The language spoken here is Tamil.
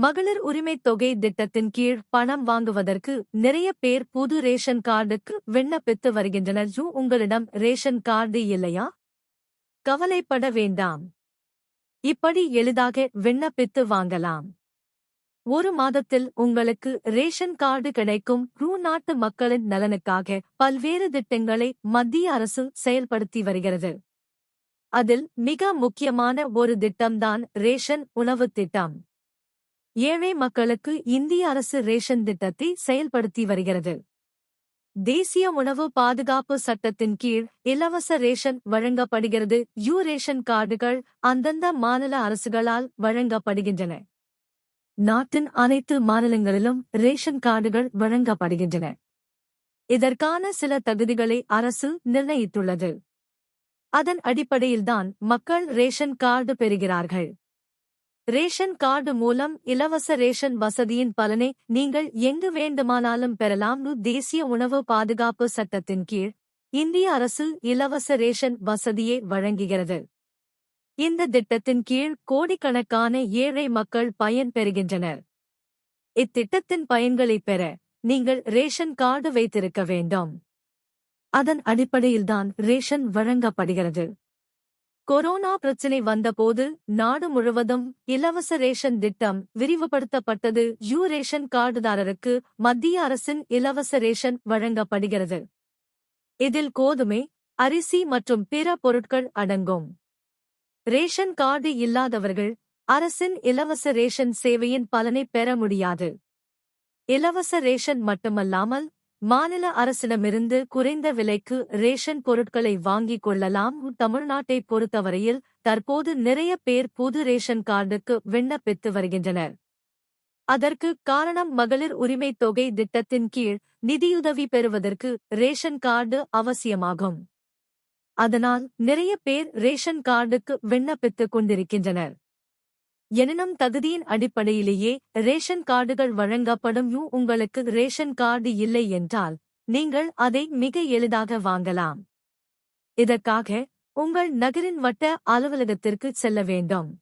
மகளிர் உரிமைத் தொகை திட்டத்தின் கீழ் பணம் வாங்குவதற்கு நிறைய பேர் புது ரேஷன் கார்டுக்கு விண்ணப்பித்து வருகின்றனர். யூ உங்களிடம் ரேஷன் கார்டு இல்லையா? கவலைப்பட வேண்டாம். இப்படி எளிதாக விண்ணப்பித்து வாங்கலாம். ஒரு மாதத்தில் உங்களுக்கு ரேஷன் கார்டு கிடைக்கும். ரூ நாட்டு மக்களின் நலனுக்காக பல்வேறு திட்டங்களை மத்திய அரசு செயல்படுத்தி வருகிறது. அதில் மிக முக்கியமான ஒரு திட்டம்தான் ரேஷன் உணவு திட்டம். ஏழை மக்களுக்கு இந்திய அரசு ரேஷன் திட்டத்தை செயல்படுத்தி வருகிறது. தேசிய உணவு பாதுகாப்பு சட்டத்தின் கீழ் இலவச ரேஷன் வழங்கப்படுகிறது. யூ ரேஷன் கார்டுகள் அந்தந்த மாநில அரசுகளால் வழங்கப்படுகின்றன. நாட்டின் அனைத்து மாநிலங்களிலும் ரேஷன் கார்டுகள் வழங்கப்படுகின்றன. இதற்கான சில தகுதிகளை அரசு நிர்ணயித்துள்ளது. அதன் அடிப்படையில்தான் மக்கள் ரேஷன் கார்டு பெறுகிறார்கள். ரேஷன் கார்டு மூலம் இலவச ரேஷன் வசதியின் பலனை நீங்கள் எங்கு வேண்டுமானாலும் பெறலாம். தேசிய உணவு பாதுகாப்பு சட்டத்தின் கீழ் இந்திய அரசு இலவச ரேஷன் வசதியை வழங்குகிறது. இந்த திட்டத்தின் கீழ் கோடிக்கணக்கான ஏழை மக்கள் பயன் பெறுகின்றனர். இத்திட்டத்தின் பயன்களை பெற நீங்கள் ரேஷன் கார்டு வைத்திருக்க வேண்டும். அதன் அடிப்படையில்தான் ரேஷன் வழங்கப்படுகிறது. கொரோனா பிரச்சினை வந்தபோது நாடு முழுவதும் இலவச ரேஷன் திட்டம் விரிவுபடுத்தப்பட்டது. யூ ரேஷன் கார்டுதாரருக்கு மத்திய அரசின் இலவச ரேஷன் வழங்கப்படுகிறது. இதில் கோதுமை அரிசி மற்றும் பிற பொருட்கள் அடங்கும். ரேஷன் கார்டு இல்லாதவர்கள் அரசின் இலவச ரேஷன் சேவையின் பலனை பெற முடியாது. இலவச ரேஷன் மட்டுமல்லாமல் மாநில அரசிடமிருந்து குறைந்த விலைக்கு ரேஷன் பொருட்களை வாங்கிக் கொள்ளலாம். தமிழ்நாட்டை பொறுத்தவரையில் தற்போது நிறைய பேர் புது ரேஷன் கார்டுக்கு விண்ணப்பித்து வருகின்றனர். அதற்கு காரணம் மகளிர் உரிமைத் தொகை திட்டத்தின் கீழ் நிதியுதவி பெறுவதற்கு ரேஷன் கார்டு அவசியமாகும். அதனால் நிறைய பேர் ரேஷன் கார்டுக்கு விண்ணப்பித்துக் கொண்டிருக்கின்றனர். எனினும் தகுதியின் அடிப்படையிலேயே ரேஷன் கார்டுகள் வழங்கப்படும். யூ உங்களுக்கு ரேஷன் கார்டு இல்லை என்றால் நீங்கள் அதை மிக எளிதாக வாங்கலாம். இதற்காக உங்கள் நகரின் வட்ட அலுவலகத்திற்கு செல்ல வேண்டும்.